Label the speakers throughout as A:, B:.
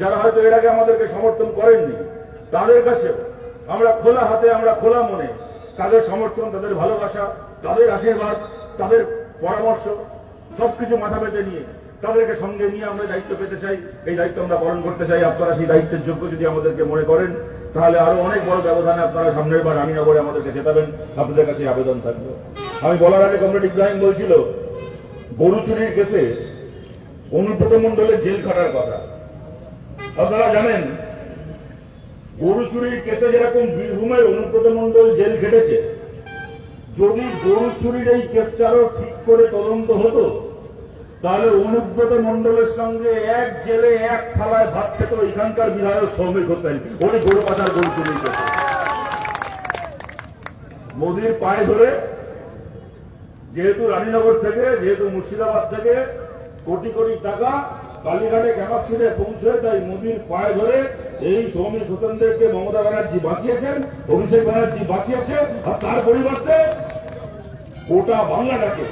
A: যারা হয়তো এর আগে আমাদেরকে সমর্থন করেননি, তাদের কাছেও আমরা খোলা হাতে, আমরা খোলা মনে তাদের সমর্থন, তাদের ভালোবাসা, তাদের আশীর্বাদ, তাদের পরামর্শ সবকিছু মাথা পেতে নিয়ে তাদেরকে সঙ্গে নিয়ে আমরা দায়িত্ব পেতে চাই। এই দায়িত্ব আমরা পালন করতে চাই। আপনারা সেই দায়িত্বের যোগ্য যদি আমাদেরকে মনে করেন, তাহলে আরও অনেক বড় ব্যবধানে আপনারা সামনের বার রানীনগরে আমাদেরকে জেতাবেন। আপনাদের কাছে আবেদন থাকবে আমি বলার আগে কমরেড ইব্রাহিম বলছিল, গরু চুরির কেসে অনুব্রত মন্ডলের জেল খাটার কথা। আপনারা জানেন গরু চুরির কেসে যেরকম বীরভূমের অনুব্রত মন্ডল জেল খেটেছে, যদি গরু চুরির এই কেসটারও ঠিক করে তদন্ত হতো, তাহলে অনুব্রত মন্ডলের সঙ্গে এক জেলে এক থালায় ভাত খেত এখানকার বিধায়ক সৌমিক হোসেন উনি গরু পাচার গরু চুরির কেসে। মোদির পায়ে ধরে, যেহেতু রানীনগর থেকে, যেহেতু মুর্শিদাবাদ থেকে কোটি কোটি টাকা কালীঘাটে ক্যাপাসিটে পৌঁছে তাই মোদির পায়ে ধরে এই সৌমিক হোসেনদেরকে মমতা ব্যানার্জি বাঁচিয়েছেন, অভিষেক ব্যানার্জি বাঁচিয়েছে, আর তার পরিবর্তে গোটা বাংলাটাকে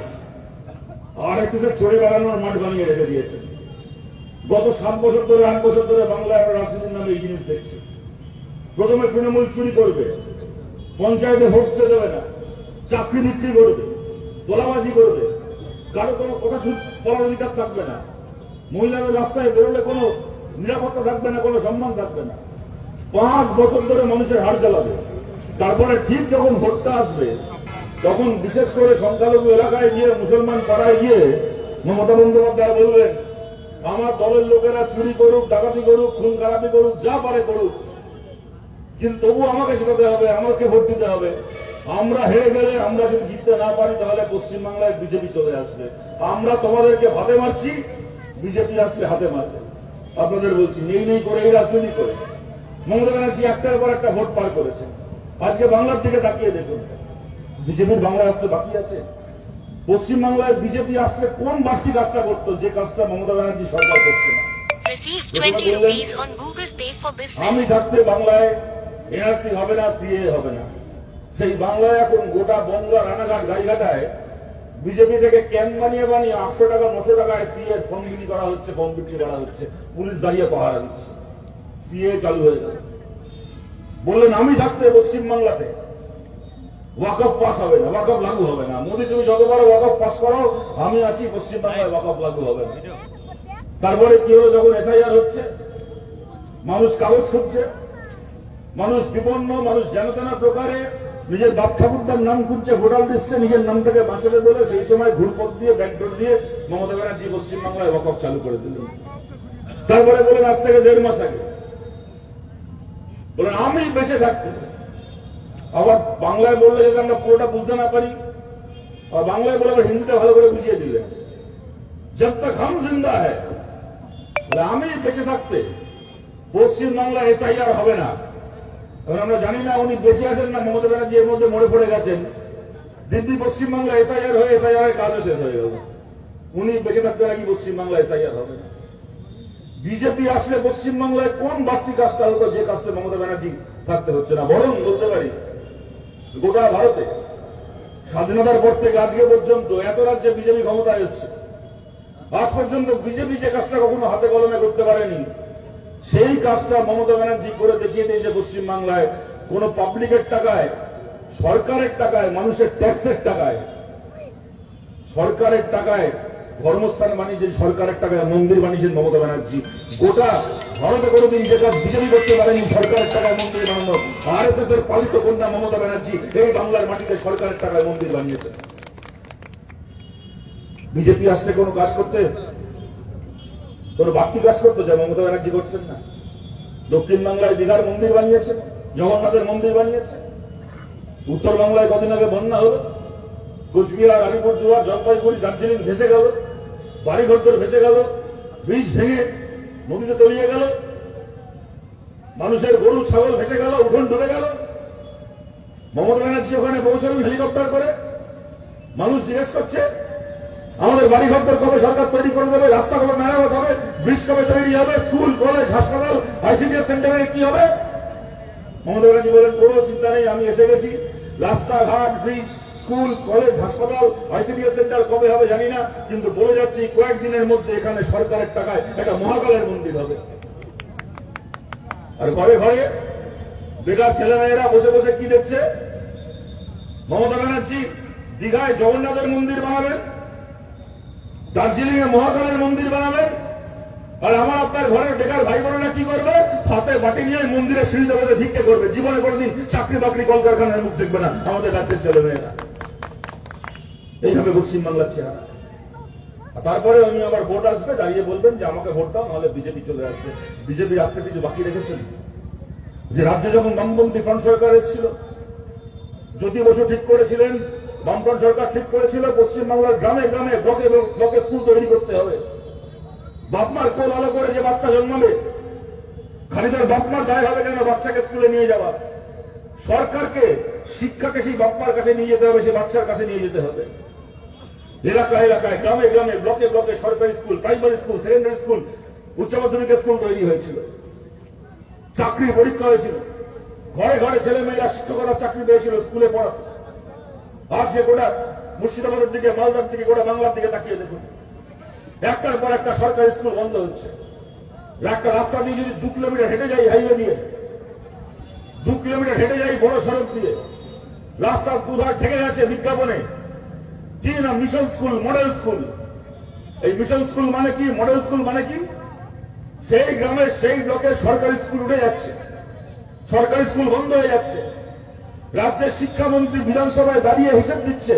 A: আর এস এর চড়ে বেড়ানোর মাঠ বানিয়ে রেখে দিয়েছে। গত সাত বছর ধরে, আট বছর ধরে বাংলায় আমরা রাজনীতির নামে এই জিনিস দেখছি। প্রথমে তৃণমূল চুরি করবে, পঞ্চায়েতে ভোট দিতে দেবে না, চাকরি বিক্রি করবে তোলাবাজি করবে, কারও কোনো কথা বলার অধিকার থাকবে না। মহিলাদের রাস্তায় বেরোলে কোনো নিরাপত্তা থাকবে না, কোনো সম্মান থাকবে না। পাঁচ বছর ধরে মানুষের হাড় চালাবে তারপরে ঠিক যখন ভোটটা আসবে, তখন বিশেষ করে সংখ্যালঘু এলাকায় গিয়ে, মুসলমান পাড়ায় গিয়ে মমতা বন্দ্যোপাধ্যায় বলবেন, আমার দলের লোকেরা চুরি করুক, ডাকাতি করুক, খুন খারাপি করুক, যা পারে করুক। কিন্তু তবু আমাকে শেখাতে হবে, আমাকে ভোট দিতে হবে। আমরা হেরে গেলে আমরা যদি জিততে না পারি, তাহলে পশ্চিমবাংলায় বিজেপি চলে আসবে। আমরা তোমাদেরকে হাতে মারছি বিজেপি আসলে হাতে মারবে। আপনাদের বলছি নেই নেই করে এই রাজনীতি করে। মমতা ব্যানার্জি একটার পর একটা ভোট পার করেছেন। আজকে বাংলার দিকে তাকিয়ে দেখুন। বিজেপির বাংলায় আসতে বাকি আছে? পশ্চিমবাংলায় বিজেপি আসলে কোন বাড়তি কাজটা করতো যে কাজটা মমতা ব্যানার্জি সরকার করছে না?
B: Receive 20 rupees on Google Pay for
A: আমি থাকতে বাংলায় এনআরসি হবে না সিএ হবে না। সেই বাংলায় এখন গোটা বনগা রানাঘাট গাইঘাটায় বিজেপি থেকে ক্যাম্প বানিয়ে বানিয়ে আটশো টাকা, নশো টাকায় সিএ ফর্ম বিক্রি করা হচ্ছে ফর্ম বিক্রি করা হচ্ছে। পুলিশ দাঁড়িয়ে পাহারা দিচ্ছে। সিএ চালু হয়ে যাবে বললেন, আমি থাকতে পশ্চিমবাংলাতে। ওয়াকফ পাস হবে না ওয়াকফ লাগু হবে না। মোদি, তুমি যতবার ওয়াকফ পাস করো আমি আছি পশ্চিমবাংলায় ওয়াকফ লাগু হবে না। তারপরে কি হলো যখন এসআইআর হচ্ছে? মানুষ কাগজ খুঁজছে। মানুষ বিপন্ন, মানুষ জানতেনা প্রকারে। নিজের বাপ ঠাকুরদার নাম খুঁজছে ভোটার লিস্টে, নিজের নামটাকে বাঁচাবে বলে সেই সময় ঘুরপথ দিয়ে ব্যাকডোর দিয়ে মমতা ব্যানার্জি পশ্চিমবাংলায় ওয়াকফ চালু করে দিলেন। তারপরে বলেন, আজ থেকে দেড় মাস আগে। বলেন, আমি বেঁচে থাকতে আবার বাংলায় বললে যদি আমরা পুরোটা বুঝতে না পারি আর বাংলায় বলে আবার হিন্দিতে ভালো করে বুঝিয়ে দিলেন জব তক হাম জিন্দা বলে, আমি বেঁচে থাকতে পশ্চিমবাংলা এসআইআর হবে না। এবার আমরা জানি না উনি বেঁচে আছেন না মমতা ব্যানার্জি এর মধ্যে মরে পড়ে গেছেন। দিল্লি পশ্চিমবাংলা এসআইআর হয়ে এসআইআর কাজও শেষ হয়ে গেল। উনি বেঁচে থাকতে নাকি পশ্চিমবাংলা এসআইআর হবে না। বিজেপি আসলে পশ্চিমবাংলায় কোন বাড়তি কাজটা হতো, যে কাজটা মমতা ব্যানার্জি থাকতে হচ্ছে না? বরং বলতে পারি, গোটা ভারতে স্বাধীনতার পর থেকে আজকে পর্যন্ত এত রাজ্যে বিজেপি ক্ষমতায় এসছে। আজ পর্যন্ত বিজেপি যে কাজটা কখনো হাতে কলমে করতে পারেনি সেই কাজটা মমতা ব্যানার্জি করে দেখিয়ে দিয়েছে পশ্চিমবাংলায়। কোন পাবলিকের টাকায়, সরকারের টাকায়, মানুষের ট্যাক্সের টাকায়, সরকারের টাকায় ধর্মস্থান বানিয়েছেন, সরকারের টাকায় মন্দির বানিয়েছেন মমতা ব্যানার্জি। গোটা ভারতে কোনোদিন যে কাজ বিজেপি করতে পারেনি, সরকারের টাকায় মন্দির বানানো। আর এস এস এর পালিত কন্যা মমতা ব্যানার্জি এই বাংলার মাটিতে সরকারের টাকায় মন্দির বানিয়েছেন। বিজেপি আসলে কোনো কাজ করতে কোন বাড়তি কাজ করতো যা মমতা ব্যানার্জি করছেন না। দক্ষিণ বাংলায় দীঘার মন্দির বানিয়েছে, জগন্নাথের মন্দির বানিয়েছে। উত্তর বাংলায় কদিন আগে বন্যা হলো, কোচবিহার, আলিপুরদুয়ার, জলপাইগুড়ি, দার্জিলিং ভেসে গেল, বাড়িঘর ভেসে গেল বীজ ভেঙে নদীতে তলিয়ে গেল, মানুষের গরু, ছাগল ভেসে গেল, উঠোন ডুবে গেল। মমতা ব্যানার্জি ওখানে পৌঁছালেন হেলিকপ্টার করে। মানুষ জিজ্ঞেস করছে আমাদের বাড়ি ঘর কবে সরকার তৈরি করে দেবে? রাস্তা কবে মেরামত হবে? ব্রিজ কবে তৈরি হবে? স্কুল, কলেজ, হাসপাতাল, আইসিডিএস সেন্টারে কি হবে? মমতা ব্যানার্জি বলেন, কোনো চিন্তা নেই, আমি এসে গেছি। রাস্তাঘাট, ব্রিজ, স্কুল, কলেজ, হাসপাতাল, আইসিডিএস সেন্টার কবে হবে জানি না, কিন্তু বলে যাচ্ছি, কয়েকদিনের মধ্যে এখানে সরকারের টাকায় একটা মহাকালের মন্দির হবে। আর ঘরে ঘরে বেকার ছেলেমেয়েরা বসে বসে কি দেখছে? মমতা ব্যানার্জি দীঘায় জগন্নাথের মন্দির বানাবেন। দার্জিলিং এ মহাকালের মন্দির বানাবেন আর আমার আপনার ঘরের বেকার ভাই বোনেরা কি করবে? হাতে বাটি নিয়ে মন্দিরে সিঁড়িতে বসে ভিক্ষে করবে। জীবনে কোনোদিন চাকরি বাকরি কলকারখানার মুখ দেখবে না। আমাদের রাজ্যের ছেলে মেয়েরা। এইভাবে পশ্চিমবাংলার চেহারা। তারপরে উনি আবার ভোট আসবে, দাঁড়িয়ে বলবেন যে আমাকে ভোট দাও, নাহলে বিজেপি চলে আসবে। বিজেপি আসতে কিছু বাকি রেখেছেন যে রাজ্যে যখন বামপন্থী ফ্রন্ট সরকার এসেছিল জ্যোতি বসু ঠিক করেছিলেন বামফ্রন্ট সরকার ঠিক করেছিল, পশ্চিমবাংলার গ্রামে গ্রামে ব্লকে ব্লকে স্কুল তৈরি করতে হবে। বাপমার কোল আলো করে যে বাচ্চা জন্মাবে খালি তার বাপমার দায় হবে কেন বাচ্চাকে স্কুলে নিয়ে যাওয়া? সরকারকে, শিক্ষাকে সেই বাপমার কাছে নিয়ে যেতে হবে, সেই বাচ্চার কাছে নিয়ে যেতে হবে। এলাকা এলাকায়, গ্রামে গ্রামে, ব্লকে ব্লকে সরকারি school, primary school, secondary school, উচ্চ মাধ্যমিক স্কুল তৈরি হয়েছিল। চাকরি পরীক্ষা হয়েছিল। ঘরে ঘরে ছেলে মেয়েরা শিক্ষকরা চাকরি পেয়েছিল, স্কুলে পড়া সে গোটা মুর্শিদাবাদের দিকে, মালদার দিকে, গোটা বাংলার দিকে তাকিয়ে দেখুন। একটার পর একটা সরকারি স্কুল বন্ধ হচ্ছে। একটা রাস্তা দিয়ে যদি দু কিলোমিটার হেঁটে যাই হাইওয়ে দিয়ে, দু কিলোমিটার হেঁটে যাই বড় সড়ক দিয়ে, রাস্তার দুধার ঠেকে গেছে বিজ্ঞাপনে। কি না মিশন স্কুল মডেল স্কুল এই মিশন স্কুল মানে কি? মডেল স্কুল মানে কি? সেই গ্রামে সেই ব্লকে সরকারি স্কুল উঠে যাচ্ছে। সরকারি স্কুল বন্ধ হয়ে যাচ্ছে। রাজ্যের শিক্ষামন্ত্রী বিধানসভায় দাঁড়িয়ে হিসেব দিচ্ছে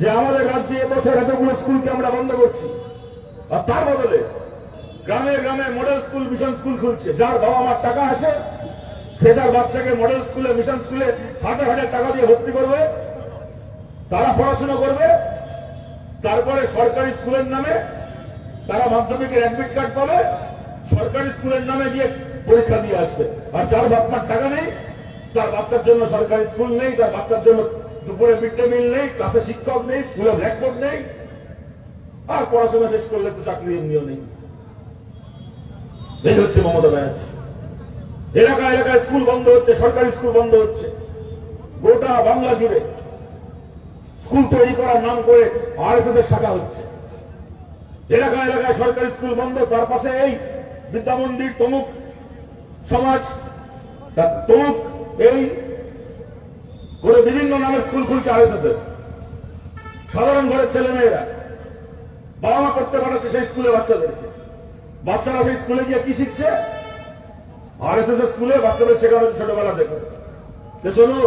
A: যে আমাদের রাজ্যে এবছর এতগুলো স্কুলকে আমরা বন্ধ করছি। আর তার বদলে গ্রামে গ্রামে মডেল স্কুল মিশন স্কুল খুলছে। যার বাবা মার টাকা আছে, সে তার বাচ্চাকে মডেল স্কুলে মিশন স্কুলে হাজার হাজার টাকা দিয়ে ভর্তি করবে। তারা পড়াশোনা করবে। তারপরে সরকারি স্কুলের নামে তারা মাধ্যমিকের অ্যাডমিট কার্ড পাবে। সরকারি স্কুলের নামে গিয়ে পরীক্ষা দিয়ে আসবে। আর যার বাপমার টাকা নেই তার বাচ্চার জন্য সরকারি স্কুল নেই তার বাচ্চার জন্য দুপুরে মিড ডে মিল নেই, ক্লাসে শিক্ষক নেই, স্কুলে ব্ল্যাকবোর্ড নেই, আর পড়াশোনা শেষ করলে তো চাকরি এমনিও নেই। এই হচ্ছে মমতা ব্যানার্জি। এলাকা এলাকায় স্কুল বন্ধ হচ্ছে, সরকারি স্কুল বন্ধ হচ্ছে। গোটা বাংলা জুড়ে স্কুল তৈরি করার নাম করে আরএসএস এর শাখা হচ্ছে। এলাকা এলাকায় সরকারি স্কুল বন্ধ, তার পাশে এই বিদ্যা মন্দির, তমুক সমাজ তমুক এই করে বিভিন্ন নামে স্কুল খুলছে এর সাধারণ ঘরের ছেলে মেয়েরা বাবা মা করতে পাঠাচ্ছে সেই স্কুলে বাচ্চাদেরকে। বাচ্চারা সেই স্কুলে গিয়ে কি শিখছে? আরএসএস এর স্কুলে বাচ্চাদের শেখানো ছোটবেলা থেকে। যে শোনো,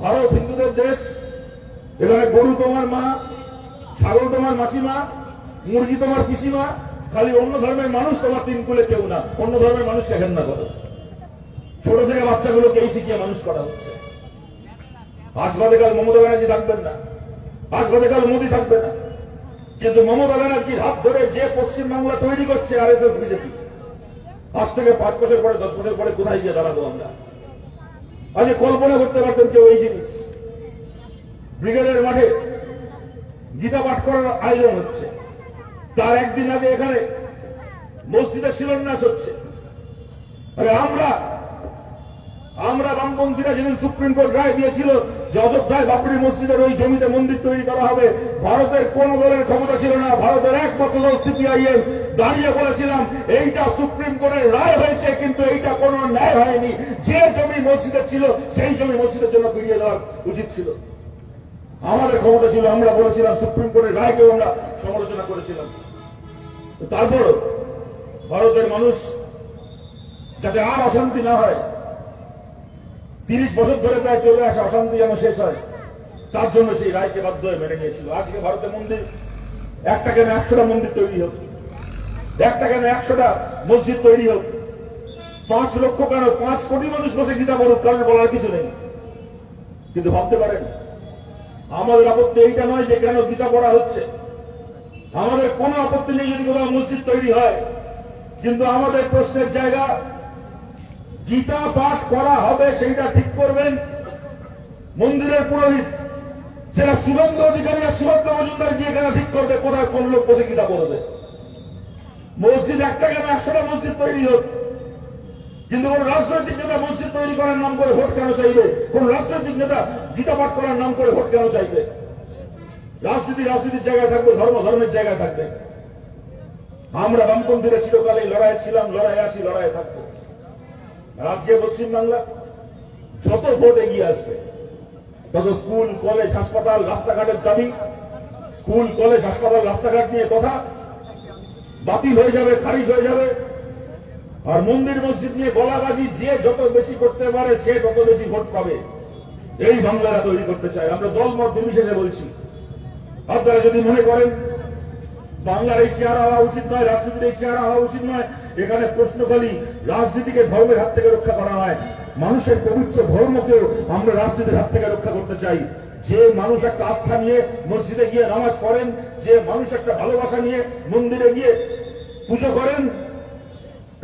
A: ভারত হিন্দুদের দেশ। এখানে গরু তোমার মা, ছাগল তোমার মাসিমা, মুরগি তোমার পিসিমা, খালি অন্য ধর্মের মানুষ তোমার তিন কুলে কেউ না। অন্য ধর্মের মানুষকে ঘেন্না করো। ছোট থেকে বাচ্চাগুলোকে এই শিখিয়ে মানুষ করা হচ্ছে। আসবাদে কাল মমতা ব্যানার্জি থাকবেন না। আসবাদে কাল মোদী থাকবে না। কিন্তু মমতা ব্যানার্জির হাত ধরে যে পশ্চিমবাংলা তৈরি করছে আর এস এস বিজেপি আজ থেকে পাঁচ বছর পরে, দশ বছর পরে কোথায় গিয়ে দাঁড়াবো আমরা? আজকে কল্পনা করতে পারতেন কেউ এই জিনিস। ব্রিগেডের মাঠে গীতা পাঠ করার আয়োজন হচ্ছে। তার একদিন আগে এখানে মসজিদে শিলান্যাস হচ্ছে। আমরা আমরা বামপন্থীরা যেদিন সুপ্রিম কোর্ট রায় দিয়েছিল যে অযোধ্যায় বাবরি মসজিদের ওই জমিতে মন্দির তৈরি করা হবে, ভারতের কোন দলের ক্ষমতা ছিল না, ভারতের একমাত্র দল সিপিআইএম দাঁড়িয়ে বলেছিলাম, এইটা সুপ্রিম কোর্টের রায় হয়েছে, কিন্তু এইটা কোনো ন্যায় হয়নি। যে জমি মসজিদের ছিল, সেই জমি মসজিদের জন্য ফিরিয়ে দেওয়া উচিত ছিল। আমাদের ক্ষমতা ছিল, আমরা বলেছিলাম সুপ্রিম কোর্টের রায়কেও আমরা সমালোচনা করেছিলাম। তারপর ভারতের মানুষ যাতে আর অশান্তি না হয় তিরিশ বছর ধরে প্রায় চলে আসা অশান্তি যেন শেষ হয়, তার জন্য সেই রায়কে বাধ্য হয়ে মেনে নিয়েছিল। আজকে ভারতে মন্দির, একটা কেন একশোটা মন্দির তৈরি হোক, একটা কেন একশোটা মসজিদ তৈরি হোক, পাঁচ লক্ষ কেন পাঁচ কোটি মানুষ বসে গীতা পড়ুক, কারণ বলার কিছু নেই। কিন্তু ভাবতে পারেন, আমাদের আপত্তি এইটা নয় যে কেন গীতা পড়া হচ্ছে। আমাদের কোনো আপত্তি নেই যদি কোথাও মসজিদ তৈরি হয়, কিন্তু আমাদের প্রশ্নের জায়গা গীতা পাঠ করা হবে, সেইটা ঠিক করবেন। মন্দিরের পুরোহিত সেটা সুগন্ধ অধিকারী সুভদ্রা মজুমদার, গিয়ে কেন ঠিক করবে কোথায় কোন লোক বসে গীতা পড়বে। মসজিদ একটা কেন? একশোটা মসজিদ তৈরি হোক। কিন্তু কোন রাজনৈতিক নেতা মসজিদ তৈরি করার নাম করে ভোট কেন চাইবে? কোন রাজনৈতিক নেতা গীতা পাঠ করার নাম করে ভোট কেন চাইবে? রাজনীতি রাজনীতির জায়গায় থাকবে, ধর্ম ধর্মের জায়গায় থাকবে। আমরা বামপন্থীরা চিরকালে লড়াই ছিলাম লড়াই আছি লড়াই থাকব। আর আজকে পশ্চিমবাংলা যত ভোট এগিয়ে আসবে, তত স্কুল, কলেজ, হাসপাতাল, রাস্তাঘাটের দাবি, স্কুল, কলেজ, হাসপাতাল, রাস্তাঘাট নিয়ে কথা, বাতিল হয়ে যাবে, খারিজ হয়ে যাবে। আর মন্দির, মসজিদ নিয়ে গলাবাজি যে যত বেশি করতে পারে, সে তত বেশি ভোট পাবে। এই বাংলারা তৈরি করতে চায়। আমরা দলমত নির্বিশেষে বলছি। আপনারা যদি মনে করেন বাংলার এই চেহারা হওয়া উচিত নয়, রাজনীতির এই চেহারা হওয়া উচিত নয়। এখানে প্রশ্ন প্রশ্নখালি রাজনীতিকে ধর্মের হাত থেকে রক্ষা করা হয় মানুষের পবিত্র ধর্মকেও আমরা রাজনীতির হাত থেকে রক্ষা করতে চাই। যে মানুষ একটা আস্থা নিয়ে মসজিদে গিয়ে নামাজ পড়েন, যে মানুষ একটা ভালোবাসা নিয়ে মন্দিরে গিয়ে পুজো করেন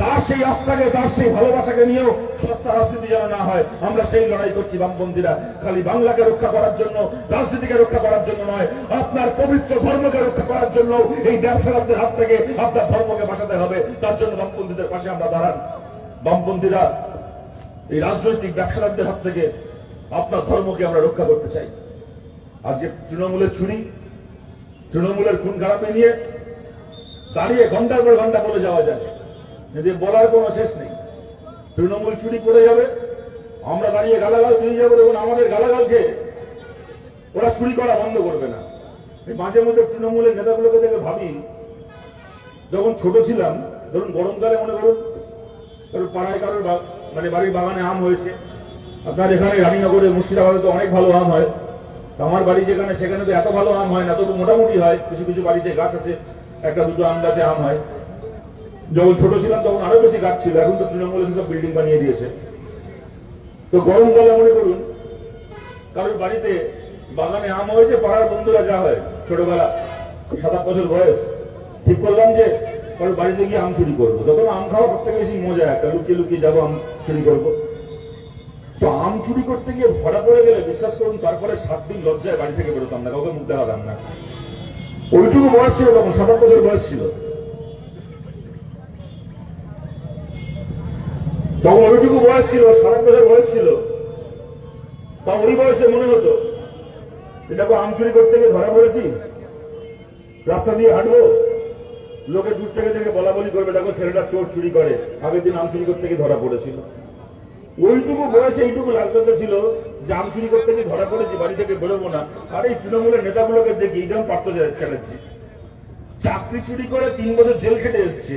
A: তার সেই আস্থাকে, তার সেই ভালোবাসাকে নিয়েও সস্তা রাজনীতি যেন না হয়, আমরা সেই লড়াই করছি বামপন্থীরা। খালি বাংলাকে রক্ষা করার জন্য, রাজনীতিকে রক্ষা করার জন্য নয়, আপনার পবিত্র ধর্মকে রক্ষা করার জন্য এই ব্যবসাদারদের হাত থেকে আপনার ধর্মকে বাঁচাতে হবে। তার জন্য বামপন্থীদের পাশে আমরা দাঁড়ান। বামপন্থীরা এই রাজনৈতিক ব্যবসাদারদের হাত থেকে আপনার ধর্মকে আমরা রক্ষা করতে চাই। আজকে তৃণমূলের চুরি তৃণমূলের খুন খারাপে নিয়ে দাঁড়িয়ে ঘণ্টার পর ঘণ্টা বলে যাওয়া যায় কিন্তু এ বলার কোনো শেষ নেই, তৃণমূল চুরি করে যাবে, আমরা দাঁড়িয়ে গালাগাল দিয়ে যাব এবং আমাদের গালাগাল খেয়ে ওরা চুরি করা বন্ধ করবে না। মাঝে মধ্যে তৃণমূলের নেতাগুলোকে দেখে ভাবি, যখন ছোট ছিলাম, ধরুন গরমকালে মনে করুন কারোর পাড়ায় কারোর মানে বাড়ির বাগানে আম হয়েছে, আপনার এখানে রানীনগরে মুর্শিদাবাদে তো অনেক ভালো আম হয় আমার বাড়ি যেখানে, সেখানে তো এত ভালো আম হয় না, তবু মোটামুটি হয়, কিছু কিছু বাড়িতে গাছ আছে, একটা দুটো আম গাছে আম হয়। যখন ছোট ছিলাম তখন আরও বেশি গাছ ছিল, এখন তো তৃণমূল এসে সব বিল্ডিং বানিয়ে দিয়েছে। তো গরমকালে মনে করুন, কারোর বাড়িতে বাগানে আম হয়েছে, পাড়ার বন্ধুরা যা হয়, ছোটবেলা সাত আট বছর বয়স, ঠিক করলাম যে কারোর বাড়িতে গিয়ে আম চুরি করব। যখন আম খাওয়া সব থেকে বেশি মজা, একটা লুকিয়ে লুকিয়ে যাব, আম চুরি করব। তো আম চুরি করতে গিয়ে ধরা পড়ে গেলে বিশ্বাস করুন, তারপরে সাত দিন লজ্জায় বাড়ি থেকে বেরোতাম না, কাউকে মুখ দেখাতাম না। ওইটুকু বয়স ছিল তখন সাত আট বছর বয়স ছিল। তখন ওইটুকু বয়স ছিল সাত বছর বয়স ছিল। তা ওই বয়সে মনে হতো দেখো আম চুরি করতে গিয়ে ধরা পড়েছি, রাস্তা দিয়ে হাঁটবো, লোকে দূর থেকে থেকে বলা বলি করবে, দেখো, ছেলেটা চোর চুরি করে, আগের দিন আম চুরি করতে গিয়ে ধরা পড়েছিল। ওইটুকু বয়সে এইটুকু লাজলজ্জা ছিল যে আম চুরি করতে গিয়ে ধরা পড়েছি, বাড়ি থেকে বেরোবো না। আর এই তৃণমূলের নেতাগুলোকে দেখি এইরকম পার্থ চ্যাটার্জি। চাকরি চুরি করে তিন বছর জেল খেটে এসছে।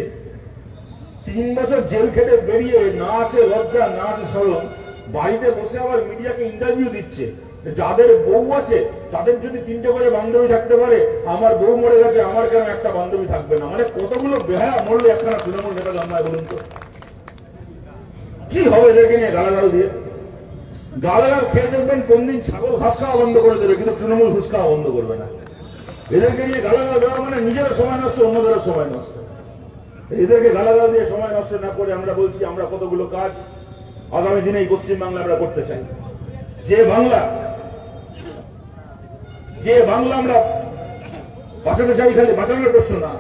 A: তিন বছর জেল খেটে বেরিয়ে না আছে লজ্জা, না আছে সরম বাড়িতে বসে আবার মিডিয়াকে ইন্টারভিউ দিচ্ছে। যাদের বউ আছে, তাদের যদি তিনটে করে বান্ধবী থাকতে পারে, আমার বউ মরে গেছে, আমার কেন একটা বান্ধবী থাকবে না? মানে কতগুলো বেহায়া মরলে একখানা তৃণমূল নেতা জন্মায় বলুন তো? কি হবে এদেরকে নিয়ে গালাগাল দিয়ে? গালাগাল খেয়ে দেখবেন কোন দিন ছাগল ঘাস খাওয়া বন্ধ করে দেবে, কিন্তু তৃণমূল ঘুষ খাওয়া বন্ধ করবে না। এদেরকে নিয়ে গালাগাল দেওয়া মানে নিজেরও সময় নষ্ট, অন্যদেরও সময় নষ্ট। এদেরকে গালাগাল দিয়ে সময় নষ্ট না করে আমরা বলছি, আমরা কতগুলো কাজ আগামী দিনে এই পশ্চিমবাংলা আমরা করতে চাই। যে বাংলা যে বাংলা আমরা বাঁচাতে চাই খালি বাঁচানোর প্রশ্ন না,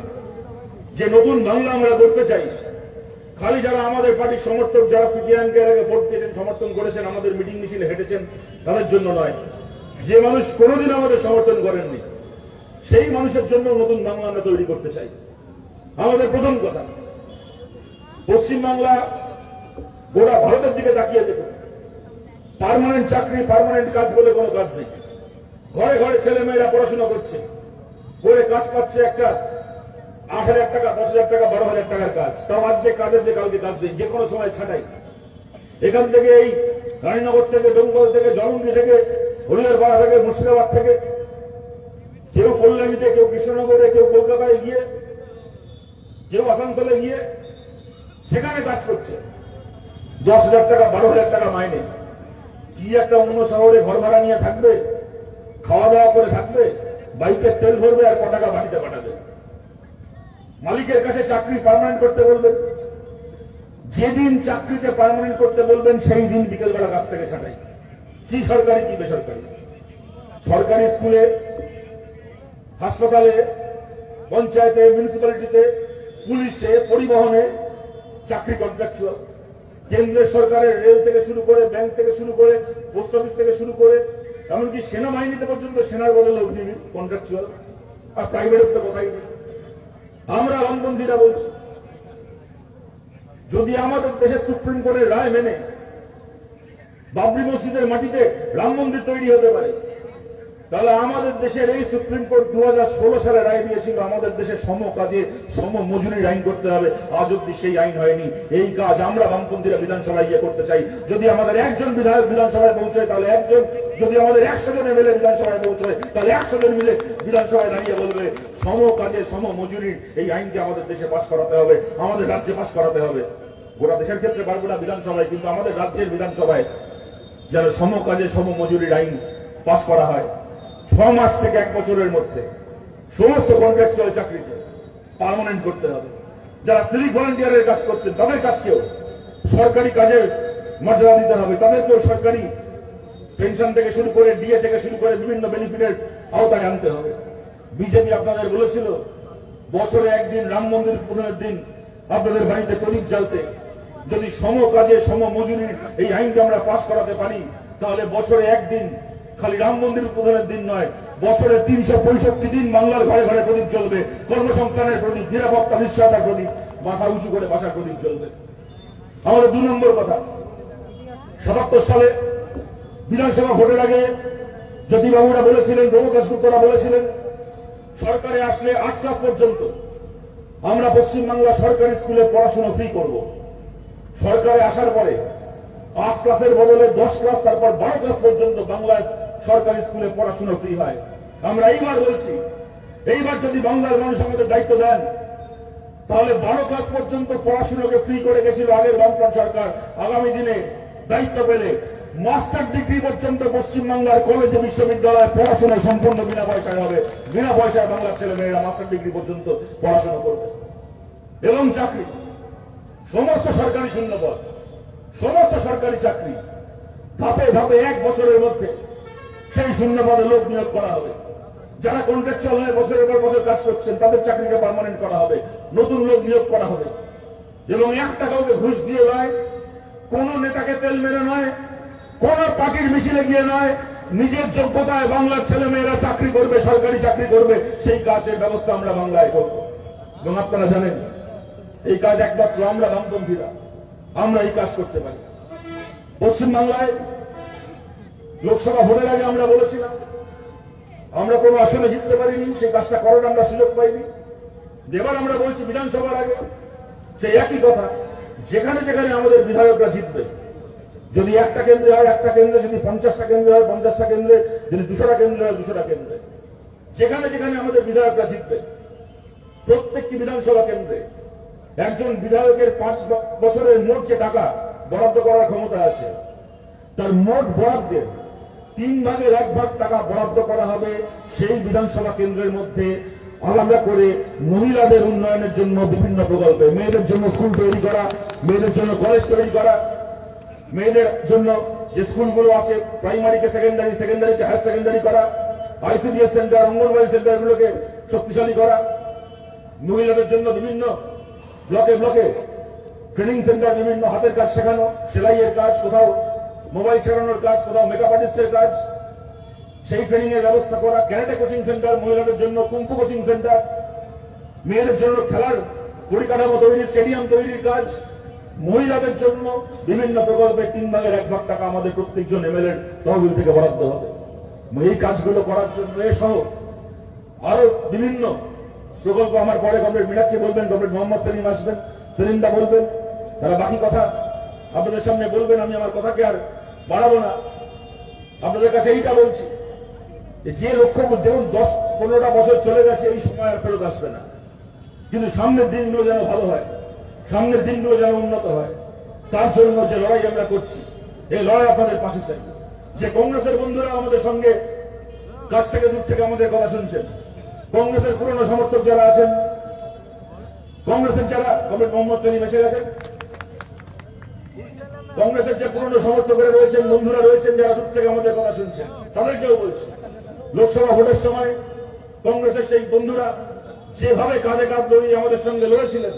A: যে নতুন বাংলা আমরা করতে চাই, খালি যারা আমাদের পার্টির সমর্থক, যারা সিপিআইএমকে আগে ভোট দিয়েছেন, সমর্থন করেছেন, আমাদের মিটিং মিছিলে হেঁটেছেন, তাদের জন্য নয়। যে মানুষ কোনোদিন আমাদের সমর্থন করেননি, সেই মানুষের জন্য নতুন বাংলা আমরা তৈরি করতে চাই। আমাদের প্রথম কথা। পশ্চিমবাংলা গোটা ভারতের দিকে তাকিয়ে দেখুন। পার্মানেন্ট চাকরি পারমানেন্ট কাজ বলে কোনো কাজ নেই। ঘরে ঘরে ছেলে মেয়েরা পড়াশোনা করছে। করে কাজ পাচ্ছে একটা আট হাজার টাকা, দশ হাজার টাকা, বারো হাজার টাকার কাজ। তাও আজকে কাজ যে কালকে কাজ নেই যে কোনো সময় ছাটাই। এখান থেকে এই রানীনগর থেকে ডোমকল থেকে, জলঙ্গি থেকে হরিয়ারপাড়া থেকে, মুর্শিদাবাদ থেকে, কেউ কল্যাণীতে, কেউ কৃষ্ণনগরে, কেউ কলকাতায় গিয়ে কেউ আসানসোলে গিয়ে সেখানে কাজ করছে। দশ হাজার টাকা, বারো হাজার টাকা মাইনে। কি একটা অন্য শহরে ঘর ভাড়া নিয়ে থাকবে, খাওয়া দাওয়া করে থাকবে, বাইকের তেল ভরবে আর ক টাকা বাড়িতে পাঠাবে। মালিকের কাছে চাকরি পার্মানেন্ট করতে বলবেন যেদিন চাকরিতে পার্মানেন্ট করতে বলবেন, সেই দিন বিকেলবেলা কাছ থেকে ছাটাই। কি সরকারি, কি বেসরকারি? সরকারি স্কুলে, হাসপাতালে, পঞ্চায়েতে মিউনিসিপ্যালিটিতে পুলিশে পরিবহনে চাকরি কন্ট্রাকচুয়াল কেন্দ্রের সরকারের রেল থেকে শুরু করে ব্যাংক থেকে শুরু করে পোস্ট অফিস থেকে শুরু করে, এমনকি সেনাবাহিনীতে পর্যন্ত সেনার বদলে অগ্নিবীর কন্ট্রাকচুয়াল আর প্রাইভেটের তো কথাই নেই। আমরা বামপন্থীরা বলছি, যদি আমাদের দেশের সুপ্রিম কোর্টের রায় মেনে বাবরি মসজিদের মাটিতে রাম মন্দির তৈরি হতে পারে তাহলে আমাদের দেশের এই সুপ্রিম কোর্ট দু হাজার ষোলো সালে রায় দিয়েছিল, আমাদের দেশে সম কাজে, সম মজুরির আইন করতে হবে। আজ অব্দি সেই আইন হয়নি। এই কাজ আমরা বামপন্থীরা বিধানসভায় গিয়ে করতে চাই। যদি আমাদের একজন বিধায়ক বিধানসভায় পৌঁছয়, তাহলে একজন, যদি আমাদের একশো জন এমএলএ বিধানসভায় পৌঁছয়, তাহলে একশো জন মিলে বিধানসভায় দাঁড়িয়ে বলবে, সম কাজে, সম মজুরির এই আইনকে আমাদের দেশে পাশ করাতে হবে, আমাদের রাজ্যে পাশ করাতে হবে। গোটা দেশের ক্ষেত্রে পারব না বিধানসভায়, কিন্তু আমাদের রাজ্যের বিধানসভায় যেন সম কাজে, সম মজুরির আইন পাশ করা হয়। ছ মাস থেকে এক বছরের মধ্যে সমস্ত কন্ট্রাকচুয়াল চাকরিতে পার্মানেন্ট করতে হবে। যারা সিভিক ভলান্টিয়ারের কাজ করছেন তাদের কাজকেও সরকারি কাজের মর্যাদা দিতে হবে। তাদেরকেও সরকারি পেনশন থেকে শুরু করে ডিএ থেকে শুরু করে বিভিন্ন বেনিফিটের আওতায় আনতে হবে। বিজেপি আপনাদের বলেছিল, বছরে একদিন রাম মন্দির পূরণের দিন আপনাদের বাড়িতে প্রদীপ জ্বালতে। যদি সম কাজে সম মজুরির এই আইনটা আমরা পাশ করাতে পারি, তাহলে বছরে একদিন খালি রাম মন্দির উদ্বোধনের দিন নয়, বছরে তিনশো পঁয়ষট্টি দিন বাংলার ঘরে ঘরে প্রদীপ চলবে কর্মসংস্থানের প্রদীপ, নিরাপত্তা, নিশ্চয়তার প্রদীপ, মাথা উঁচু করে বাসার প্রদীপ চলবে আমাদের দু নম্বর কথা, সাতাত্তর সালে বিধানসভা ভোটের আগে জ্যোতিবাবুরা বলেছিলেন প্রমোকাশ গুপ্তরা বলেছিলেন, সরকারে আসলে আট ক্লাস পর্যন্ত আমরা পশ্চিমবাংলা সরকারি স্কুলে পড়াশোনা ফ্রি করব। সরকারে আসার পরে আট ক্লাসের বদলে দশ ক্লাস, তারপর বারো ক্লাস পর্যন্ত বাংলা সরকারি স্কুলে পড়াশোনা ফ্রি হয়। আমরা এইবার বলছি, এইবার যদি বাংলার মানুষ আমাদের দায়িত্ব দেন, তাহলে বারো ক্লাস পর্যন্ত পড়াশোনাকে ফ্রি করে গেছিল আগের বামফ্রন্ট সরকার। আগামী দিনে দায়িত্ব পেলে মাস্টার ডিগ্রি পর্যন্ত পশ্চিমবাংলার কলেজে বিশ্ববিদ্যালয়ে পড়াশোনা সম্পূর্ণ বিনা পয়সায় হবে। বিনা পয়সায় বাংলার ছেলে মেয়েরা মাস্টার ডিগ্রি পর্যন্ত পড়াশোনা করবে। এবং চাকরি, সমস্ত সরকারি শূন্যপদ। সমস্ত সরকারি চাকরি ধাপে ধাপে এক বছরের মধ্যে সেই শূন্যপদে লোক নিয়োগ করা হবে। যারা কন্ট্রাকচুয়াল হয়ে বছরের পর বছর কাজ করছেন, তাদের চাকরিকে পার্মানেন্ট করা হবে, নতুন লোক নিয়োগ করা হবে। এবং একটা কাউকে ঘুষ দিয়ে নয়, কোন নেতাকে তেল মেরে নয়, কোন পার্টির মিছিলে গিয়ে নয়, নিজের যোগ্যতায় বাংলার ছেলে মেয়েরা চাকরি করবে, সরকারি চাকরি করবে, সেই কাজের ব্যবস্থা আমরা বাংলায় করব। এবং আপনারা জানেন, এই কাজ একমাত্র আমরা বামপন্থীরা। আমরা এই কাজ করতে পারি। পশ্চিমবাংলায় লোকসভা ভোটের আগে আমরা বলেছিলাম, আমরা কোনো আসনে জিততে পারিনি সেই কাজটা করার আমরা সুযোগ পাইনি। এবার আমরা বলছি বিধানসভার আগে সেই একই কথা, যেখানে যেখানে আমাদের বিধায়করা জিতবে, যদি একটা কেন্দ্রে হয় একটা কেন্দ্রে, যদি পঞ্চাশটা কেন্দ্রে হয় পঞ্চাশটা কেন্দ্রে, যদি দুশোটা কেন্দ্রে হয় দুশোটা কেন্দ্রে। যেখানে যেখানে আমাদের বিধায়করা জিতবে, প্রত্যেকটি বিধানসভা কেন্দ্রে একজন বিধায়কের পাঁচ বছরের মোট যে টাকা বরাদ্দ করার ক্ষমতা আছে, তার মোট বরাদ্দের তিন ভাগের এক ভাগ টাকা বরাদ্দ করা হবে সেই বিধানসভা কেন্দ্রের মধ্যে আলাদা করে মহিলাদের উন্নয়নের জন্য বিভিন্ন প্রকল্পে, মেয়েদের জন্য স্কুল তৈরি করা, মেয়েদের জন্য কলেজ তৈরি করা, মেয়েদের জন্য যে স্কুলগুলো আছে প্রাইমারিকে সেকেন্ডারি সেকেন্ডারিকে হায়ার সেকেন্ডারি করা, আইসিডিএস সেন্টার অঙ্গনবাড়ি সেন্টারগুলোকে শক্তিশালী করা, মহিলাদের জন্য বিভিন্ন ব্লকে ব্লকে ট্রেনিং সেন্টার বিভিন্ন হাতের কাজ শেখানো, সেলাইয়ের কাজ কোথাও মোবাইল চালানোর কাজ, কোথাও মেকআপ আর্টিস্টের কাজ, সেই ট্রেনিং এর ব্যবস্থা করা ক্যারাটে কোচিং সেন্টার মহিলাদের জন্য কুম্ফু কোচিং সেন্টার মেয়েদের জন্য খেলার পরিকাঠামো তৈরি স্টেডিয়াম তৈরির কাজ, মহিলাদের জন্য বিভিন্ন প্রকল্পে তিন ভাগের এক ভাগ টাকা আমাদের প্রত্যেকজন এমএলএর তহবিল থেকে বরাদ্দ হবে। এই কাজগুলো করার জন্য সহ আরও বিভিন্ন প্রকল্প আমার পরে কমরেড মিনাক্ষী বলবেন কমরেড মোহাম্মদ সেলিম আসবেন, সেলিমদা বলবেন তারা বাকি কথা আপনাদের সামনে বলবেন, আমি আমার কথাকে আর বাড়াবো না। আপনাদের কাছে এইটা বলছি যে লক্ষ্য যেমন দশ, পনেরোটা বছর চলে গেছে, এই সময় আর ফেরত আসবে না। কিন্তু সামনের দিনগুলো যেন ভালো হয়, সামনের দিনগুলো যেন উন্নত হয়, তার জন্য যে লড়াই আমরা করছি এই লড়াই আপনাদের পাশে চাই। যে কংগ্রেসের বন্ধুরা আমাদের সঙ্গে কাছ থেকে দূর থেকে আমাদের কথা শুনছেন কংগ্রেসের পুরনো সমর্থক যারা আছেন, কংগ্রেসের যারা কমরেড মোহাম্মদ সেলিম এসে গেছেন, কংগ্রেসের যে পুরনো সমর্থকরা রয়েছেন, বন্ধুরা রয়েছেন যারা দূর থেকে আমাদের কথা শুনছেন, তাদেরকেও বলছি, লোকসভা ভোটের সময় কংগ্রেসের সেই বন্ধুরা যেভাবে কাঁধে কাঁধ লড়িয়ে আমাদের সঙ্গে লড়েছিলেন,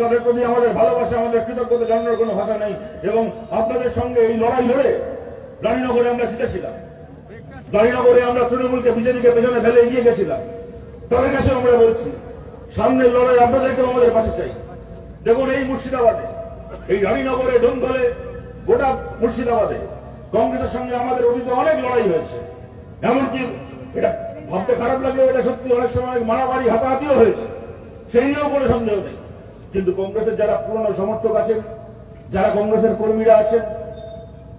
A: তাদের প্রতি আমাদের ভালোবাসা, আমাদের কৃতজ্ঞতা জানানোর কোনো ভাষা নেই এবং আপনাদের সঙ্গে এই লড়াই লড়ে রানীনগরে আমরা জিতেছিলাম। রানীনগরে আমরা তৃণমূলকে বিজেপিকে পেছনে ফেলে এগিয়ে গেছিলাম। তাদের কাছে আমরা বলছি, সামনের লড়াই আপনাদেরকেও আমাদের পাশে চাই। দেখুন এই মুর্শিদাবাদে, এই রানীনগরে ডোমদলে গোটা মুর্শিদাবাদে কংগ্রেসের সঙ্গে আমাদের অতীতে অনেক লড়াই হয়েছে। এমনকি এটা ভাবতে খারাপ লাগে এটা সত্যি অনেক সময় মারামারি, হাতাহাতিও হয়েছে। সেই নিয়েও কোনো সন্দেহ নেই। কিন্তু কংগ্রেসের যারা পুরনো সমর্থক আছেন, যারা কংগ্রেসের কর্মীরা আছেন,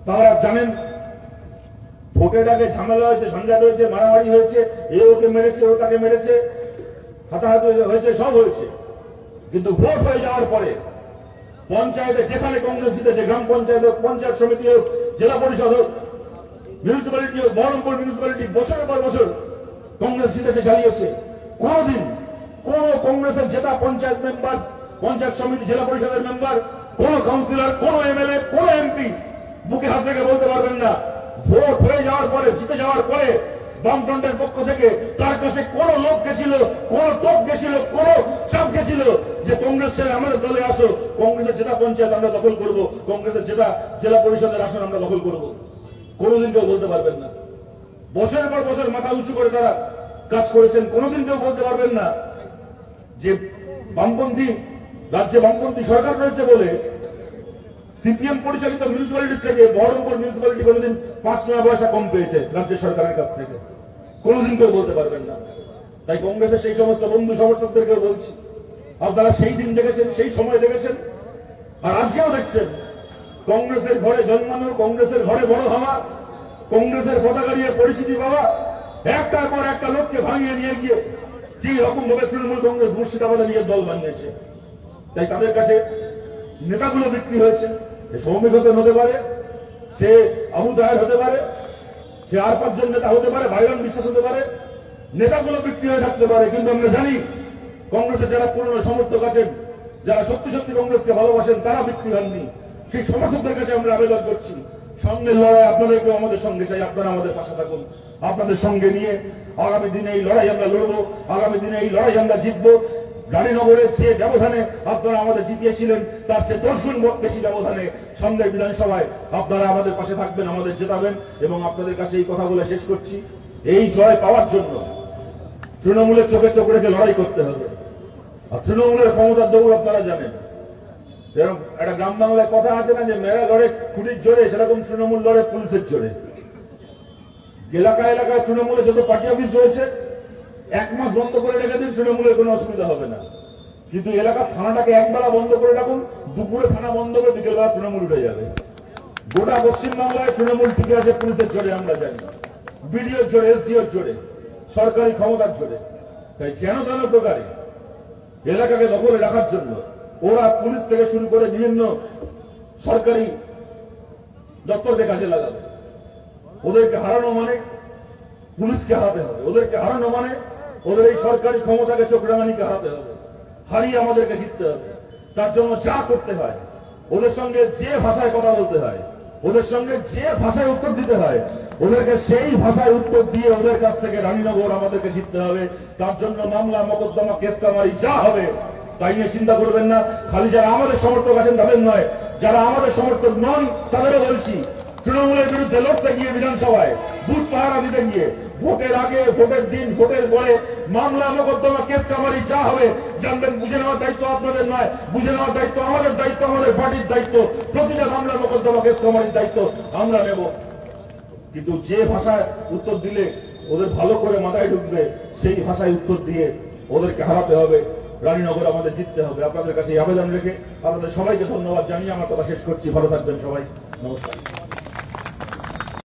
A: তারা জানেন ভোটের ঝামেলা হয়েছে ঝঞ্ঝাট হয়েছে, মারামারি হয়েছে, এ ওকে মেরেছে ও তাকে মেরেছে, হাতাহাতি হয়েছে, সব হয়েছে। কিন্তু ভোট হয়ে যাওয়ার পরে পঞ্চায়েতে, যেখানে কংগ্রেস জিতেছে, গ্রাম পঞ্চায়েত হোক, পঞ্চায়েত সমিতি হোক, জেলা পরিষদ হোক মিউনিসিপ্যালিটি হোক, বহরমপুর মিউনিসিপ্যালিটি বছরের পর বছর কংগ্রেস জিতেছে, চালিয়েছে। কোনদিন কোন কংগ্রেসের জেতা পঞ্চায়েত মেম্বার পঞ্চায়েত সমিতি, জেলা পরিষদের মেম্বার কোন কাউন্সিলর কোন এমএলএ কোন এমপি বুকে হাত রেখে বলতে পারবেন না। ভোট হয়ে যাওয়ার পরে, জিতে যাওয়ার পরে বামফ্রন্টের পক্ষ থেকে তার কাছে কোন লোক গেছিল, কোন তোপ গেছিল, কোন চাপ গেছিল যে কংগ্রেস ছেড়ে আমাদের দলে আসো, কংগ্রেসের জেলা পঞ্চায়েত আমরা দখল করব, কংগ্রেসের জেলা জেলা পরিষদের আসন আমরা দখল করব। কোনোদিন কেউ বলতে পারবেন না। বছরের পর বছর মাথা উঁচু করে তারা কাজ করেছেন, কোনোদিন কেউ বলতে পারবেন না যে বামপন্থী, রাজ্যে বামপন্থী সরকার রয়েছে বলে সিপিএম পরিচালিত মিউনিসিপ্যালিটি থেকে বহরমপুর মিউনিসিপ্যালিটি কোনোদিন পাঁচ নয় পয়সা কম পেয়েছে রাজ্য সরকারের কাছ থেকে। কোনোদিন কেউ বলতে পারবেন না। তাই কংগ্রেসের সেই সমস্ত বন্ধু সমর্থকদেরকে বলছি, আপনারা সেই দিন দেখেছেন, সেই সময় দেখেছেন, আর আজকেও দেখছেন। কংগ্রেসের ঘরে জন্মানো, কংগ্রেসের ঘরে বড় হওয়া, কংগ্রেসের পতাকা নিয়ে পরিস্থিতি পাওয়া, একটার পর একটা লোককে ভাঙিয়ে নিয়ে গিয়ে কি রকম ভাবে তৃণমূল কংগ্রেস মুর্শিদাবাদে নিয়ে দল বানিয়েছে। তাই তাদের কাছে নেতাগুলো বিক্রি হয়েছে সৌমিক হোসেন হতে পারে, সে আবু দায়ের হতে পারে, সে আর পাঁচজন নেতা হতে পারে বাইরন বিশ্বাস হতে পারে, নেতাগুলো বিক্রি হয়ে থাকতে পারে। কিন্তু আমরা জানি, কংগ্রেসের যারা পুরনো সমর্থক আছেন, যারা সত্যি সত্যি কংগ্রেসকে ভালোবাসেন, তারা বিক্রি হননি। সেই সমর্থকদের কাছে আমরা আবেদন করছি সামনের লড়াই আপনাদেরকেও আমাদের সঙ্গে চাই, আপনারা আমাদের পাশে থাকুন। আপনাদের সঙ্গে নিয়ে আগামী দিনে এই লড়াই আমরা লড়বো, আগামী দিনে এই লড়াই আমরা জিতবো। গাড়িনগরের যে ব্যবধানে আপনারা আমাদের জিতিয়েছিলেন, তার চেয়ে দশ গুণ বেশি ব্যবধানে সামনের বিধানসভায় আপনারা আমাদের পাশে থাকবেন, আমাদের জেতাবেন এবং আপনাদের কাছে এই কথা বলে শেষ করছি। এই জয় পাওয়ার জন্য তৃণমূলের চোখে চোখ রেখে লড়াই করতে হবে। আর তৃণমূলের ক্ষমতার দৌড় আপনারা জানেন। এরকম একটা গ্রাম বাংলায় কথা আছে না যে মেয়েরা লড়ে খুঁটির জোরে, সেরকম তৃণমূল লড়ে পুলিশের জোরে। এলাকা এলাকায় তৃণমূলে যত পার্টি অফিস রয়েছে এক মাস বন্ধ করে রেখে দিন তৃণমূলের কোনো অসুবিধা হবে না। কিন্তু এলাকার থানাটাকে একবেলা বন্ধ করে রাখুন, দুপুরে থানা বন্ধ করে বিকেলবেলা তৃণমূল উঠে যাবে। গোটা পশ্চিমবাংলায় তৃণমূল টিকে আছে পুলিশের জোরে, আমরা জানি। বিডিওর জোরে, এসডিওর জোরে, সরকারি ক্ষমতার জোরে। তাই যেন তেন প্রকারে এলাকাকে দখলে রাখার জন্য ওরা পুলিশ থেকে শুরু করে বিভিন্ন সরকারি দপ্তরকে কাজে লাগাবে। ওদেরকে হারানো মানে পুলিশকে হারাতে হবে। ওদেরকে হারানো মানে ওদের এই সরকারি ক্ষমতাকে চোখরামানিকে হারাতে হবে, হারিয়ে আমাদেরকে জিততে হবে, তার জন্য যা করতে হয়, ওদের সঙ্গে যে ভাষায় কথা বলতে হয়, ওদের সঙ্গে যে ভাষায় উত্তর দিতে হয়, ওদেরকে সেই ভাষায় উত্তর দিয়ে ওদের কাছ থেকে রানীনগর আমাদেরকে জিততে হবে। তার জন্য মামলা, মকদ্দমা কেস কামারি যা হবে, তাই নিয়ে চিন্তা করবেন না। খালি যারা আমাদের সমর্থক আছেন তাদের নয়, যারা আমাদের সমর্থক নন, তাদেরও বলছি তৃণমূলের বিরুদ্ধে লড়তে গিয়ে বিধানসভায় বুথ পাহারা দিতে গিয়ে। ভোটের আগে, ভোটের দিন, ভোটের পরে মামলা, মোকদ্দমা, কেস কামারি যা হবে, জানবেন, বুঝে নেওয়ার দায়িত্ব আপনাদের নয়। বুঝে নেওয়ার দায়িত্ব আমাদের দায়িত্ব, আমাদের পার্টির দায়িত্ব। প্রতিটা মামলা, মোকদ্দমা, কেস কামারির দায়িত্ব আমরা নেব। কিন্তু যে ভাষায় উত্তর দিলে ওদের ভালো করে মাথায় ঢুকবে, সেই ভাষায় উত্তর দিয়ে ওদেরকে হারাতে হবে। রানীনগর আমাদের জিততে হবে। আপনাদের কাছে আবেদন রেখে আপনাদের সবাইকে ধন্যবাদ জানিয়ে আমার কথা শেষ করছি। ভালো থাকবেন সবাই। নমস্কার।